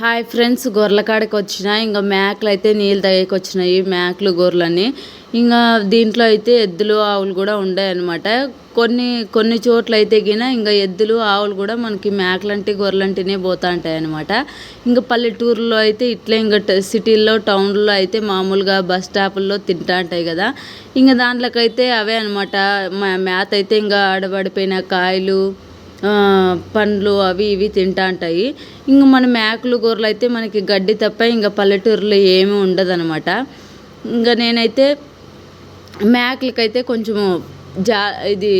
Hi friends గొర్రెల కాడికి వచ్చిన ఇంకా మేకలు అయితే నీళ్ళు తాగేకి వచ్చినాయి మేకలు గొర్రెలని ఇంకా దీంట్లో అయితే ఎద్దులు ఆవులు కూడా ఉన్నాయన్నమాట కొన్ని కొన్ని చోట్ల అయితే గిన ఇంకా ఎద్దులు ఆవులు కూడా మనకి మేకలంటే గొర్రెలంటినే పోతా ఉంటాయి అనమాట ఇంకా పల్లెటూరులో అయితే ఇట్లే ఇంకా సిటీల్లో టౌన్లో అయితే మామూలుగా బస్ స్టాపుల్లో తింటా ఉంటాయి కదా. ఇంకా దాంట్లోకైతే అవే అనమాట మేత అయితే ఇంకా ఆడబడిపోయిన కాయలు పండ్లు అవి ఇవి తింటా ఉంటాయి ఇంక మన మేకలు గొర్రెలు అయితే మనకి గడ్డి తప్ప ఇంకా పల్లెటూరులో ఏమీ ఉండదనమాట ఇంకా నేనైతే మేకలకైతే కొంచెము జా ఇది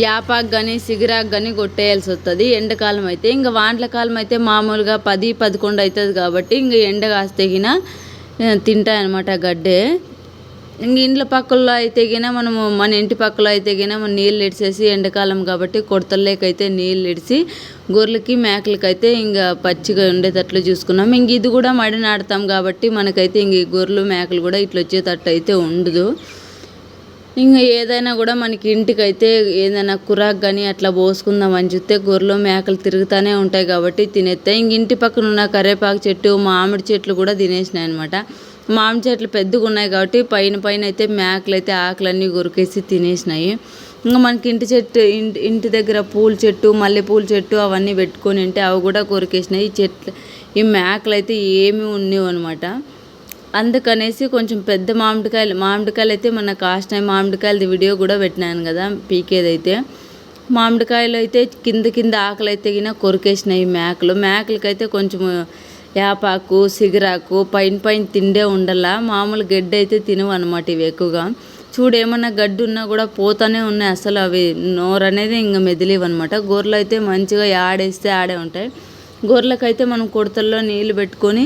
యాపాకు కానీ సిగిరాకు కానీ కొట్టేయాల్సి వస్తుంది ఎండకాలం అయితే ఇంకా వాంట్ల కాలం అయితే మామూలుగా పది పదకొండు అవుతుంది కాబట్టి ఇంకా ఎండ కాస్తే తింటాయి అనమాట గడ్డే. ఇంక ఇండ్ల పక్కల్లో అయితే గిన మనము మన ఇంటి పక్కలో అయితే గిన మనం నీళ్ళు ఇడిసేసి ఎండాకాలం కాబట్టి కొడతల్లేకైతే నీళ్ళు ఇడిసి గొర్రెలకి మేకలకైతే ఇంకా పచ్చిగా ఉండేటట్లు చూసుకున్నాం. ఇంక ఇది కూడా మడి నాడతాం కాబట్టి మనకైతే ఇంక గొర్రెలు మేకలు కూడా ఇట్లా వచ్చేటట్టు అయితే ఉండదు. ఇంకా ఏదైనా కూడా మనకి ఇంటికైతే ఏదైనా కురాకు కానీ అట్లా పోసుకుందామని చూస్తే గొర్రెలు మేకలు తిరుగుతూనే ఉంటాయి కాబట్టి తినేస్తే. ఇంక ఇంటి పక్కన ఉన్న కరేపాకు చెట్టు మామిడి చెట్లు కూడా తినేసినాయి అనమాట మామిడి చెట్లు పెద్దగా ఉన్నాయి కాబట్టి పైన పైన అయితే మేకలు అయితే ఆకులన్నీ కొరికేసి తినేసినాయి. ఇంకా మనకి ఇంటి చెట్టు ఇంటి ఇంటి దగ్గర పూల చెట్టు మల్లెపూల చెట్టు అవన్నీ పెట్టుకొని ఉంటే అవి కూడా కొరికేసినాయి. ఈ చెట్లు ఈ మేకలు అయితే ఏమి ఉండేవి అనమాట అందుకనేసి కొంచెం పెద్ద మామిడికాయలు మామిడికాయలు అయితే మన కాస్ట్నాయి మామిడికాయలది వీడియో కూడా పెట్టినాను కదా పీకేదైతే. మామిడికాయలు అయితే కింద కింద ఆకలి అయితే గిన కొరికేసినాయి మేకలు. మేకలకైతే కొంచెం యాపాకు సిగరాకు పైన పైన తిండే ఉండలా. మామూలు గడ్డి అయితే తినవు అనమాట ఇవి ఎక్కువగా. చూడు ఏమన్నా గడ్డి ఉన్నా కూడా పోతానే ఉన్నాయి అసలు అవి. నోరు అనేది ఇంకా మెదిలేవు అనమాట గొర్రెలు అయితే మంచిగా ఆడేస్తే ఆడే ఉంటాయి. గొర్రెలకైతే మనం కొడతల్లో నీళ్ళు పెట్టుకొని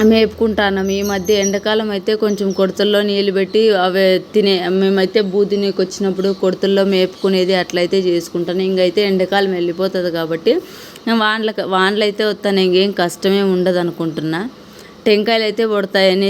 మేపుకుంటాను ఈ మధ్య ఎండాకాలం అయితే కొంచెం కొడతల్లో నీళ్ళు పెట్టి అవి తినే మేమైతే బూదినికి వచ్చినప్పుడు కొడతల్లో మేపుకునేది అట్లయితే చేసుకుంటాను. ఇంకైతే ఎండాకాలం వెళ్ళిపోతుంది కాబట్టి వానలకు వానలు అయితే వస్తాను ఇంకేం కష్టమే ఉండదు అనుకుంటున్నా టెంకాయలు అయితే పడతాయని